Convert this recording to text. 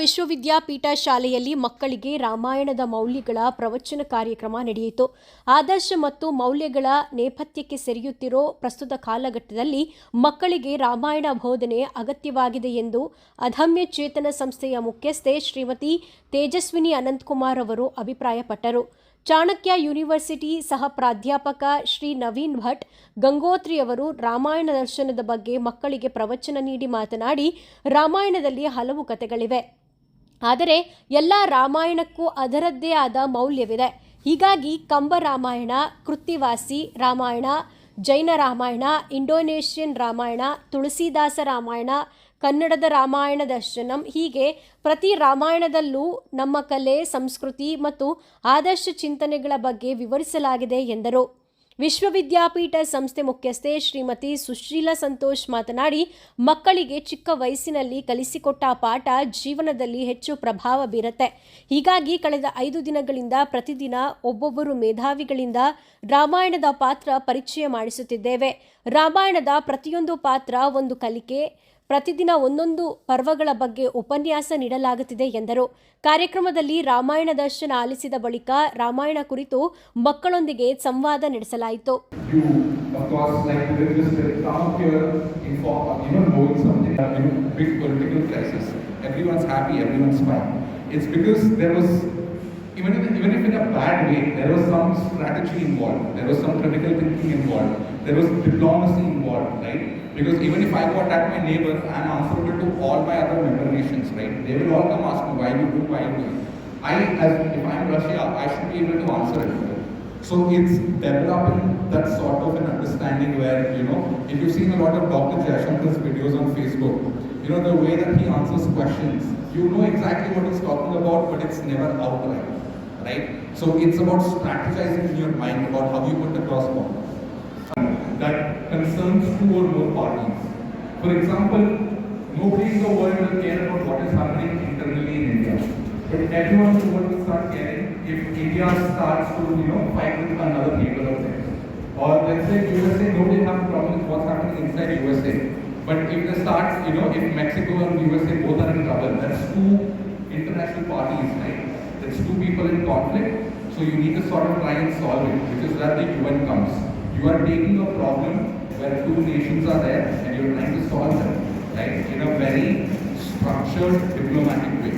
ವಿಶ್ವವಿದ್ಯಾಪೀಠ ಶಾಲೆಯಲ್ಲಿ ಮಕ್ಕಳಿಗೆ ರಾಮಾಯಣದ ಮೌಲ್ಯಗಳ ಪ್ರವಚನ ಕಾರ್ಯಕ್ರಮ ನಡೆಯಿತು. ಆದರ್ಶ ಮತ್ತು ಮೌಲ್ಯಗಳ ನೇಪಥ್ಯಕ್ಕೆ ಸೆರೆಯುತ್ತಿರೋ ಪ್ರಸ್ತುತ ಕಾಲಘಟ್ಟದಲ್ಲಿ ಮಕ್ಕಳಿಗೆ ರಾಮಾಯಣ ಬೋಧನೆ ಅಗತ್ಯವಾಗಿದೆ ಎಂದು ಅಧಮ್ಯ ಚೇತನ ಸಂಸ್ಥೆಯ ಮುಖ್ಯಸ್ಥೆ ಶ್ರೀಮತಿ ತೇಜಸ್ವಿನಿ ಅನಂತಕುಮಾರ್ ಅವರು ಅಭಿಪ್ರಾಯಪಟ್ಟರು. ಚಾಣಕ್ಯ ಯೂನಿವರ್ಸಿಟಿ ಸಹ ಪ್ರಾಧ್ಯಾಪಕ ಶ್ರೀ ನವೀನ್ ಭಟ್ ಗಂಗೋತ್ರಿ ಅವರು ರಾಮಾಯಣ ದರ್ಶನದ ಬಗ್ಗೆ ಮಕ್ಕಳಿಗೆ ಪ್ರವಚನ ನೀಡಿ ಮಾತನಾಡಿ, ರಾಮಾಯಣದಲ್ಲಿ ಹಲವು ಕಥೆಗಳಿವೆ. ಆದರೆ ಎಲ್ಲ ರಾಮಾಯಣಕ್ಕೂ ಅದರದ್ದೇ ಆದ ಮೌಲ್ಯವಿದೆ. ಹೀಗಾಗಿ ಕಂಬ ರಾಮಾಯಣ, ಕೃತ್ತಿವಾಸಿ ರಾಮಾಯಣ ಜೈನ ರಾಮಾಯಣ, ಇಂಡೋನೇಷ್ಯನ್ ರಾಮಾಯಣ, ತುಳಸಿದಾಸ ರಾಮಾಯಣ, ಕನ್ನಡದ ರಾಮಾಯಣ ದರ್ಶನಂ ಹೀಗೆ ಪ್ರತಿ ರಾಮಾಯಣದಲ್ಲೂ ನಮ್ಮ ಕಲೆ, ಸಂಸ್ಕೃತಿ ಮತ್ತು ಆದರ್ಶ ಚಿಂತನೆಗಳ ಬಗ್ಗೆ ವಿವರಿಸಲಾಗಿದೆ ಎಂದರು. ವಿಶ್ವವಿದ್ಯಾಪೀಠ ಸಂಸ್ಥೆ ಮುಖ್ಯಸ್ಥೆ ಶ್ರೀಮತಿ ಸುಶೀಲಾ ಸಂತೋಷ್ ಮಾತನಾಡಿ, ಮಕ್ಕಳಿಗೆ ಚಿಕ್ಕ ವಯಸ್ಸಿನಲ್ಲಿ ಕಲಿಸಿಕೊಟ್ಟ ಪಾಠ ಜೀವನದಲ್ಲಿ ಹೆಚ್ಚು ಪ್ರಭಾವ ಬೀರುತ್ತೆ. ಹೀಗಾಗಿ ಕಳೆದ ಐದು ದಿನಗಳಿಂದ ಪ್ರತಿದಿನ ಒಬ್ಬೊಬ್ಬರು ಮೇಧಾವಿಗಳಿಂದ ರಾಮಾಯಣದ ಪಾತ್ರ ಪರಿಚಯ ಮಾಡಿಸುತ್ತಿದ್ದೇವೆ. ರಾಮಾಯಣದ ಪ್ರತಿಯೊಂದು ಪಾತ್ರ ಒಂದು ಕಲಿಕೆ ಪ್ರತಿದಿನ ಒಂದೊಂದು ಪರ್ವಗಳ ಬಗ್ಗೆ ಉಪನ್ಯಾಸ ನೀಡಲಾಗುತ್ತಿದೆ ಎಂದರು ಕಾರ್ಯಕ್ರಮದಲ್ಲಿ ರಾಮಾಯಣ ದರ್ಶನ ಆಲಿಸಿದ ಬಳಿಕ ರಾಮಾಯಣ ಕುರಿತು ಮಕ್ಕಳೊಂದಿಗೆ ಸಂವಾದ ನಡೆಸಲಾಯಿತು uh, even if, even if in a bad way, there was some strategy involved, there was some critical thinking involved, there was diplomacy involved, right? Because even if I go attack my neighbor, I'm answerable to all my other member nations, right? They will all come ask me why you do, why you do. I, as if I'm Russia, I should be able to answer it. So it's developing that sort of an understanding where, you know, if you've seen a lot of Dr. Jayashankar's videos on Facebook, you know, the way that he answers questions, you know exactly what he's talking about, but it's never outright, right? So it's about strategizing in your mind about how you put point that concerns two or more parties. For example, nobody in the world will care about what is happening internally in India. But everyone in the world will start caring if India starts to, you know, fight with another neighbor of theirs. Or let's say USA, nobody has a problem with what's happening inside USA. But if they start, you know, if Mexico and USA both are in trouble, that's two international parties, right? That's two people in conflict. So you need to sort of try and solve it, which is where the UN comes. You are taking a problem where two nations are there and you're trying to solve them, right? In a very structured diplomatic way.